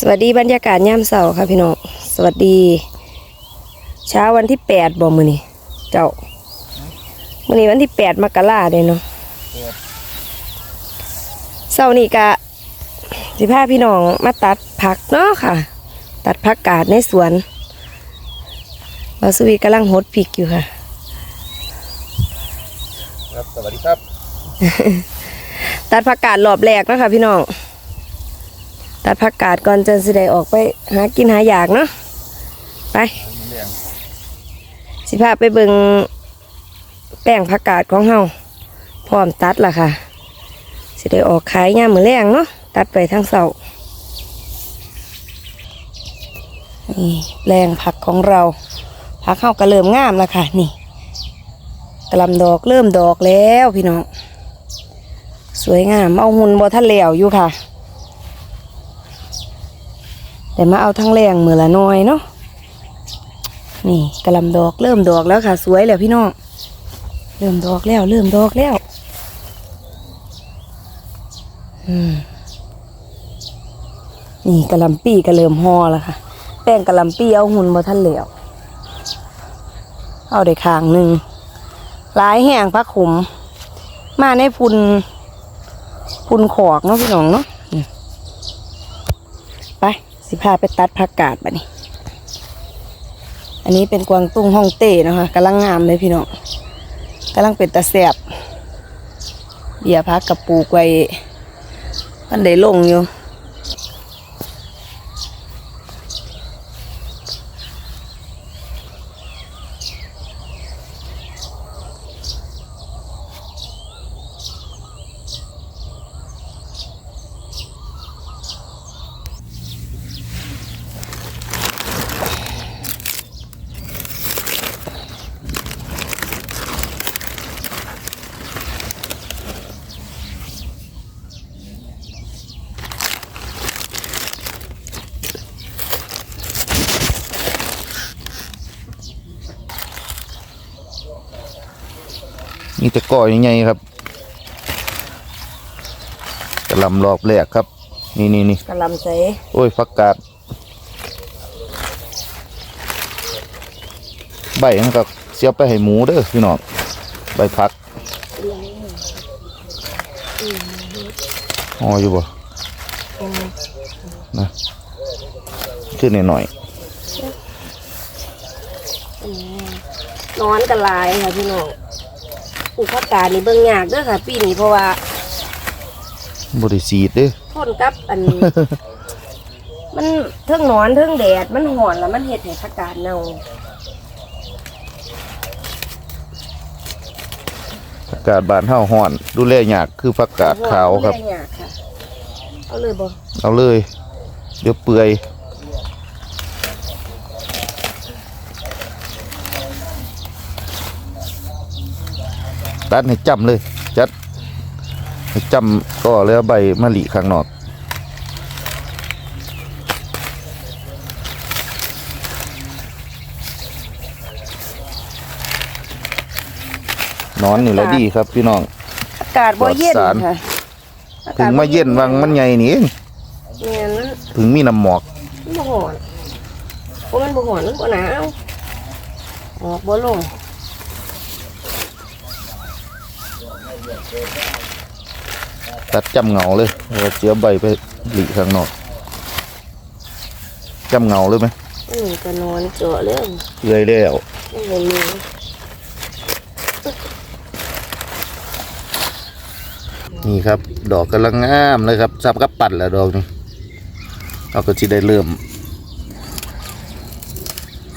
สวัสดีบรรยากาศยามเสาร์ค่ะพี่น้องสวัสดี เช้าวันที่แปดบ่มือนี่เจ้ามือนี้วันที่แปดมกราเลยเนาะเสาร์นี้กะสิพาพี่น้องมาตัดผักเนาะค่ะ ตัดผักกาดในสวนบาสวีกำลังหดพริกอยู่ค่ะครับสวัสดีครับ ตัดผักกาดรอบแรกเนาะคะพี่น้อง ตัดผักกาดก่อนจะสิได้ออกไปหากินหาอยากเนาะไปสิพาไปเบิงแป้งผักกาดของเฮาพร้อมตัดล่ะค่ะ สิได้ออกขายยามมื้อแรงเนาะตัดไปทั้งเสานี่แปลงผักของเราผักเฮาก็เริ่มงามแล้วค่ะ นี่กำลำดอกเริ่มดอกแล้วพี่น้องสวยงามเอาหุ่นบ่ทันแลวอยู่ค่ะ แต่มาเอาทั้งแรงมือละน้อยเนาะนี่กระหลำดอกเริ่มดอกแล้วค่ะ สวยแล้วพี่น้องเริ่มดอกแล้ว เริ่มดอกแล้ว อืมนี่กระหลำปีก็เริ่มห่อแล้วค่ะ แป้งกระหลำปีเอาหุ่นบ่ทันแล้วเอาได้ข้างหนึ่งหลายแห้งพักขุม มาในพุนพุนขอกเนาะพี่น้องเนาะ สิพาไปตัดผักกาดบัดนี้อันนี้เป็นกวางตุ้งฮ่องเต้นะคะกำลังงามเลยพี่น้องกำลังเป็นตะแสบเบียร์พักกับปูกไว้มันได้ลงอยู่ นี่จะก่อยังไงครับกระหลำรอบแรกครับ นี่นี่นี่กระหลำใสโอ้ยฟักกาดใบมันก็เสียบไปให้หมูเด้อพี่น้องใบพักอ๋ออยู่บ่นะขึ้นหน่อยนอนกันหลายค่ะพี่น้อง ปลูกผักกาดนี่เบิ่งยากเด้อค่ะ ปีนี้เพราะว่าๆบริสีดเด้อทนกับอัน มันเทิงหนอนเทิงแดดมันห่อนแล้วมันเห็ดให้ผักกาดเน่าผักกาดบานเฮาห่อน ดูแลยากคือผักกาดขาวครับ ห่อนแย่ค่ะ เอาเลยบ่เอาเลย เดี๋ยวเปื่อย ตัดให้จำเลย จัดให้จำก็แล้วใบมะลิข้างนอกนอนนี่แหละดีครับพี่น้อง อากาศบ่เย็นปลอดสาร ค่ะถึงมาเย็นวังมันใหญ่นี่เองเนี่ยมันถึงมีน้ำหมอกมันบ่ห่อนเพราะมันบ่ห่อนมันบ่หนาวออกบ่ลง ตัดจำเงาเลยแล้วเจียใบไปหลีข้างนอกจำเงาเลยไหมอืมก็นอนเจาะเรื่องเลื่อยแล้วไม่เห็นมีนี่ครับ ดอกกำลังงามเลยครับซับกับปั่นแล้วดอกนี้เราก็จะได้เริ่ม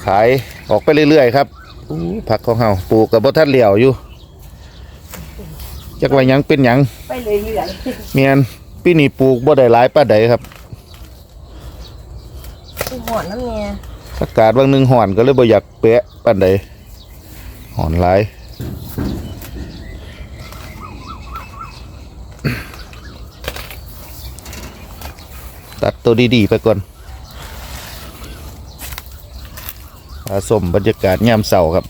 ขายออกไปเรื่อยๆครับอู้ผักของเฮาปลูกกับบท่านเหลียวอยู่ จักว่าหยังเป็นหยังไปเรื่อยเมียนปีนี้ปลูกบ่ได้หลายป้าใดครับๆมันห่อนน้ำเนี่ยอากาศบางหนึงห่อนก็เลยบ่อยากเปะป้านใดห่อนหลายตัดตัวดีๆไปก่อนผสมบรรยากาศยามเสาร์ครับ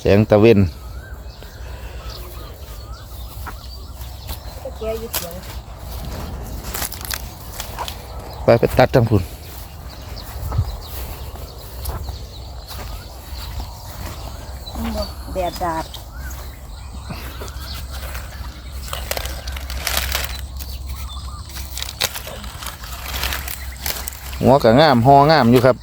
แสงตะเวน แกอยู่เสียง ไปไปตัดทั้งพุ่นแดดดาดหัวก็งามหองามอยู่ครับ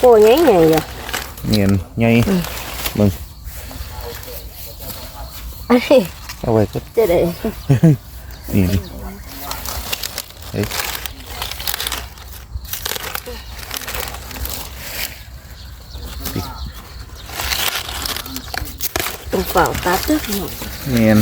มันโกใหญ่ใหญ่ๆอยู่เงียนใหญ่มึง อันนี้ เอาไว้ก็ จะได้ นี่นี่เฮ้ย ตรงเปล่าตัดเด้อพี่น้อง เงียน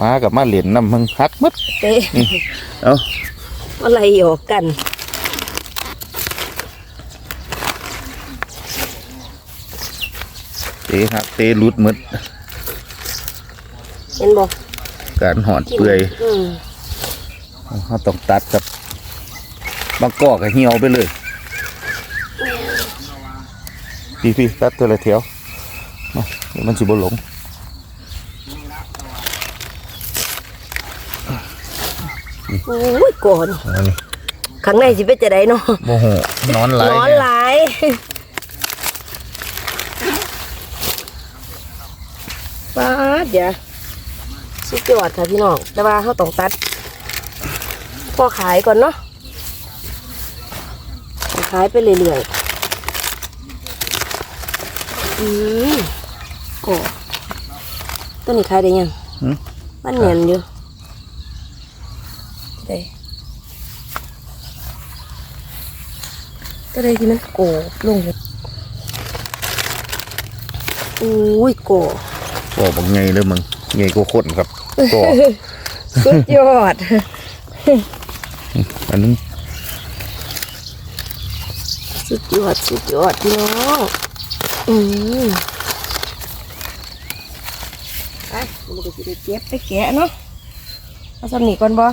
มากับมาเหรียญน้ำมึงฮักหมัดเต้เอาอะไรออกกันเตะหักเตะหลุดหมดเห็นบ่การหอดเปื่อยอืมเขาต้องตัดกับบางกอกก็เหี่ยวไปเลยพี่พี่ตัดตัวละเทียวมาเดี๋ยวมันสิบหลง โอ้ยก่อนอันนี้ข้างในสิเป็นจะได้เนาะโมโหนอนไหลายร้อนหลายป้าดเดี๋ยวสุดยอดค่ะพี่น้องแต่ว่าเขาต้องตัดพอขายก่อนเนาะขายไปเรื่อยๆอืมโอ้ต้นนี้ขายได้ยังหืมมันเหนียนอยู่ ได้ก็ได้ที่มันโกลงเลยอุ้ยโกก็บอกไงเลยมึงไงก็คนครับก็สุดยอด อันนั้นสุดยอดสุดยอดพี่น้องอืมไปมันก็จะได้เก็บไปแกะเนาะเอาสำนีก่อนบ่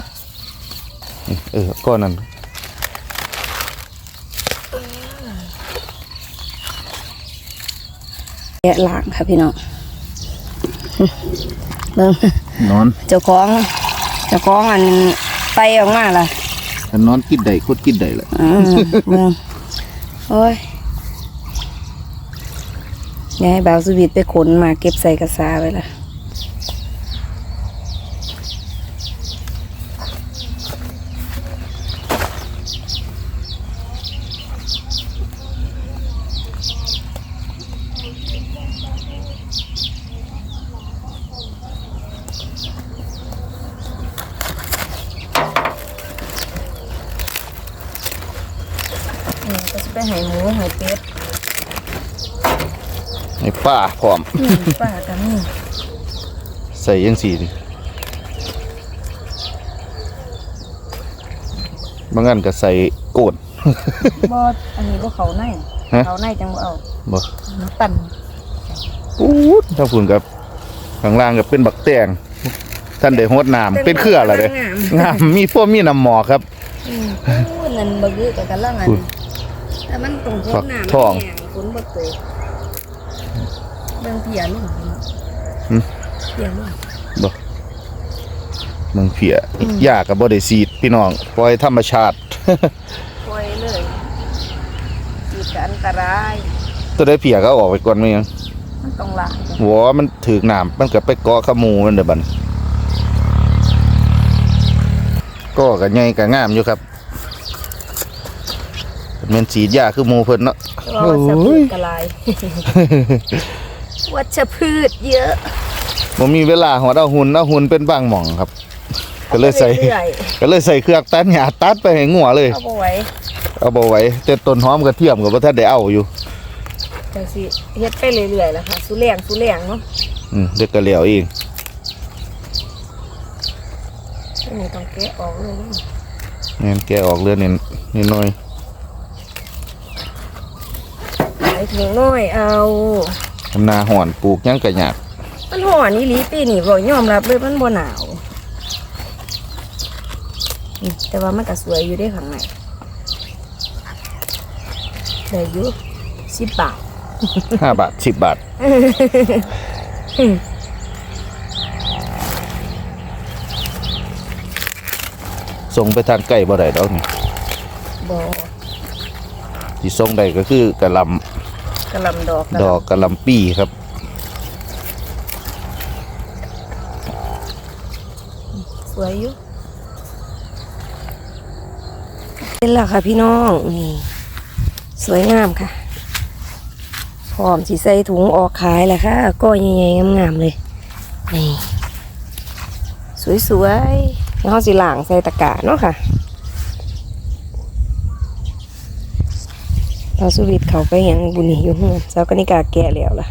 เออก้อนนั้นแกะล้างค่ะพี่น้องเบิ่งนอนเจ้าของเจ้าของอันไปออกมาล่ะถ้านอนกินได้โคตรกินได้เลยอืมเบิ่งโอ้ยยายบ่าวสวิตไปขนมาเก็บใส่กระสาไว้ละก็จะไปให้หมูให้เป็ด ให้ ป้าพร้อมป้ากันนี่ใส่ยังสี่ดิบางอันก็ใส่โกดบ่อันนี้บ่เขาในฮะ เขาในจังบ่เอาบ่น้ำปั่นอู้ถ้าฝุ่นกับข้างล่างก็เป็นบักแตงท่านได้โฮดน้ำเป็นเครืออะไรเด้งามมีพวกมีน้ำหมอกครับ อืมโอ้ยนั่นบ่คือกับกันละงันอุ้ยแต่มันตรงพฝัวกกน้ำทอง แห้งฝนบ่ตก เบิ่งเพียลุงหืมเพียลุงบ่มึงเพียยากกับบ่ได้ซีดพี่น้องปล่อยธรรมชาติ ปล่อยเลยจีดก็อันตราย ตัวได้เพียก็เอาออกไปก่อนไหมยังมันต้องล้างจ้ะหัวมันถือกน้ำมันก็ไปเกาะขมูมันเด้อบัดนก็ก็ใหญ่ก็งามอยู่ครับแมันสีดยาคือหมูเพิ่นเนาะแต่ว่าวัชพืชกระลาย วัชพืชเยอะบ่มีเวลาหอดเอาหุ่นเอาหุ่นเป็นบางหม่องครับ ก็เลยใส่อาไปรื่อยก็เลยใส่เครื่องตัดหญ้าตัดไปให้งัวเลย ๆเอาบ่ไหว้เอาบ่ไหว้แต่ต้นหอมกระเทียมก็บ่ทันได้เอาอยู่ จังสิเฮ็ดไปเรื่อยๆแล้วค่ะสุแรงสุแรงเนาะอืมเด็กก็แล้วเองอันนี้ต้องแกะออกเลยนะงั้นแกะออกเรือนนิดหน่อยใส่ถุงน้อยเอาไปำนาห่อนปลูกหยังกะยากมันห่อนนี่ลีปีนี่บ่ยอมรับเลยมันบ่หนาวอืมแต่ว่ามันก็สวยอยู่เด้ข้างในได้อยู่สิบบาทห้าบาทสิบบาทส่งไปทางไก่บ่ได้ดอกนี่บ่ที่ส่งได้ก็คือกะหล กระหลำดอกำดอกกะหลำปีครับ สวยอยู่เป็นแล้วค่ะพี่น้องนี่สวยงามค่ะพร้อมสิใส่ถุงออกขายแล้วค่ะก้อยใหญ่ๆงามๆเลยนี่สวยๆแล้วเราสิล้างใส่ตะกร้าเนาะค่ะเราสุวิทย์ เขาไปเห็นบุญอยู่หูเจ้ากนิกาแก่แล้วล่ะ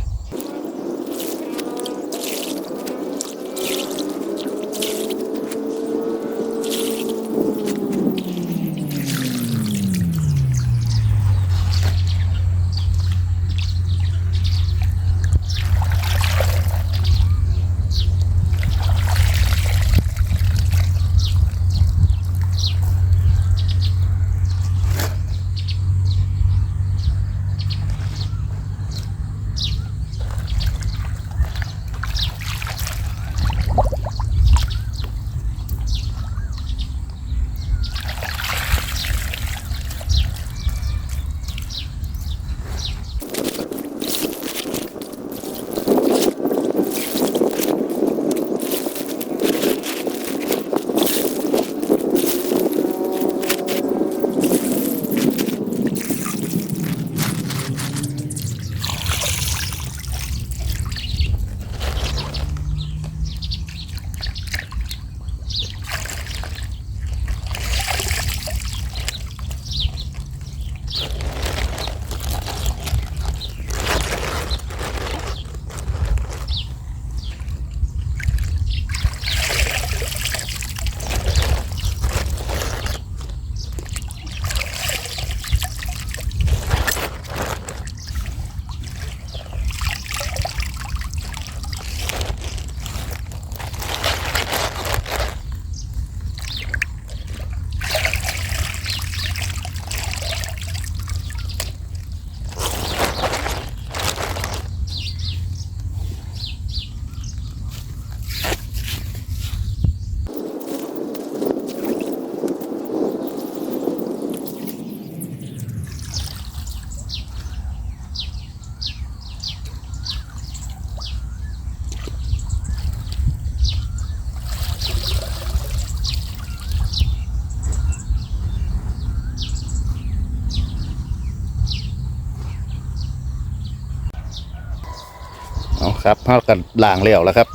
ครับเฮากันล้างแล้วแล้วครับ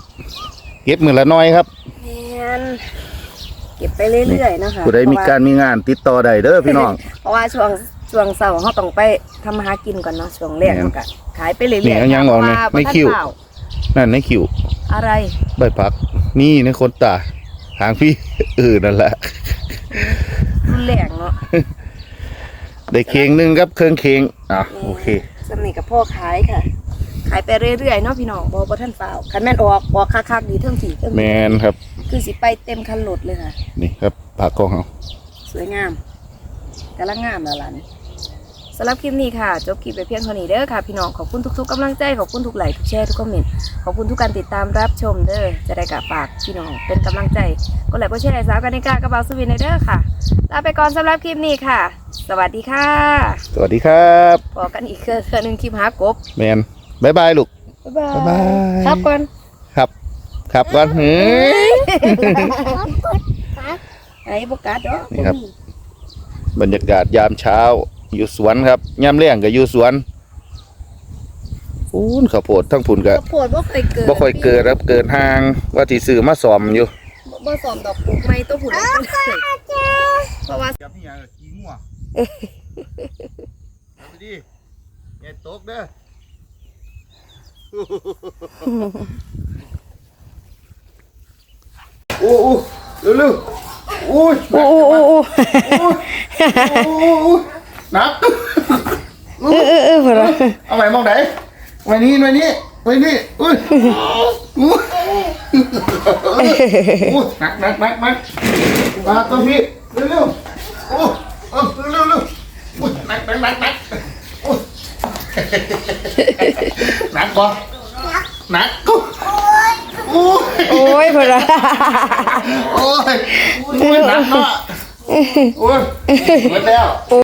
เก็บมือละน้อยครับแมนเก็บไปเรื่อยๆนะคะผู้ใดมีการมีงานติดต่อได้เด้อพี่น้อง เพราะว่าช่วงช่วงเสาร์เขาต้องไปทำมาหากินก่อนเนาะช่วงแรกแม่นเขาก็ขายไปเรื่อยๆนี่เอายังค่ะบอกนี่เพราะว่าไม่บ่ทันคิวเปล่านั่นในคิวอะไรใบพัก นี่ในคนตาทางพี่เออนั่นแหละรุนแรงเนาะได้เค้งหนึงครับเครื่องเค้งอะโอเคสำนีกับพ่อขายค่ะ ขายไปเรื่อยๆเนาะพี่น้องบ่บ่ทันเปล่าคันแม่นออกออกคักๆดีเทิงสี่เทิงแมนครับ คือสิไปเต็มคันรถเลยค่ะ นี่ครับผักกองเฮาสวยงามกำลังงามแล้วล่ะนี่สำหรับคลิปนี้ค่ะ จบคลิปไปเพียงเท่านี้เด้อค่ะพี่น้องขอบคุณทุกๆกำลังใจขอบคุณทุกไลค์ทุกแชร์ทุกคอมเมนต์ขอบคุณทุกการติดตามรับชมเด้อจะได้กับฝากพี่น้องเป็นกำลังใจกดไลค์กดแชร์สาวกันในกากระเป๋าสวินเด้อค่ะลาไปก่อนสำหรับคลิปนี้ค่ะ สวัสดีค่ะสวัสดีครับ พอกันอีกเครื่องหนึ่งคลิปหากบแมน บายบายลูกบ๊ายบายบ๊ายบาย ครับก่อน ครับ ครับก่อนเฮ้ยไอ้บกัดเนาะนี่ครับ บรรยากาศยามเช้า อยู่สวนครับยามแรงก็อยู่สวนอู้นข้าวโพดทั้งผุนก็ข้าวโพดบ่เคยเกิดบ่ค่อยเกิดครับเกิดห่างว่าที่ซื้อมาซ่อมอยู่บ่บ่สอมดอกปลูกไม้ตัวผุนเพราะว่าจับนี่ยังขี้งัวเอาไปดิอย่าตกเด้อ โอ้โอ้เร็วๆโอ้ยโอ้โอ้โอ้โอ้โอ้หนักเออเออเออพอละเอาใหม่มองไหนไหนมานี่มานี่มานี่อุ้ยอุ้ยอุ้ยหนักหนักหนักหนักมาตัวพี่เร็วเร็วโอ้โอ้เร็วเร็วอุ้ยหนักหนักหนักหนักอุ้ย หนักบ่หนักโอ้ยโอ้ยพอละโอ้ยโอ้ยหนักเนาะโอ้ยหมดแล้ว